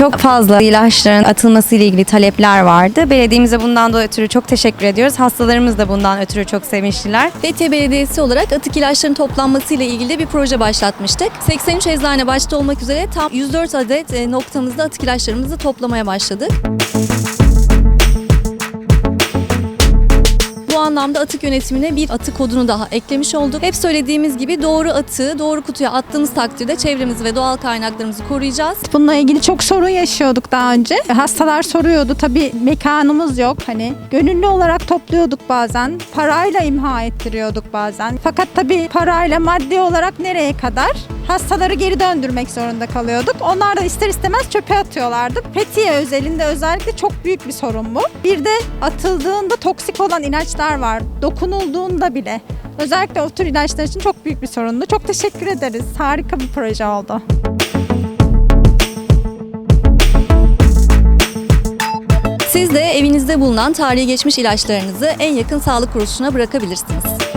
Çok fazla ilaçların atılması ile ilgili talepler vardı. Belediyemize bundan da ötürü çok teşekkür ediyoruz. Hastalarımız da bundan ötürü çok sevinçliler. Fethiye Belediyesi olarak atık ilaçların toplanması ile ilgili de bir proje başlatmıştık. 83 eczane başta olmak üzere tam 104 adet e, noktamızda atık ilaçlarımızı toplamaya başladık. Bu anlamda atık yönetimine bir atık kodunu daha eklemiş olduk. Hep söylediğimiz gibi doğru atığı doğru kutuya attığımız takdirde çevremizi ve doğal kaynaklarımızı koruyacağız. Bununla ilgili çok sorun yaşıyorduk daha önce. Hastalar soruyordu. Tabii mekanımız yok. Hani gönüllü olarak topluyorduk bazen. Parayla imha ettiriyorduk bazen. Fakat tabii parayla maddi olarak nereye kadar? Hastaları geri döndürmek zorunda kalıyorduk. Onlar da ister istemez çöpe atıyorlardı. Fethiye özelinde özellikle çok büyük bir sorun bu. Bir de atıldığında toksik olan ilaçlar var. Dokunulduğunda bile. Özellikle o tür ilaçlar için çok büyük bir sorundu. Çok teşekkür ederiz. Harika bir proje oldu. Siz de evinizde bulunan tarihi geçmiş ilaçlarınızı en yakın sağlık kuruluşuna bırakabilirsiniz.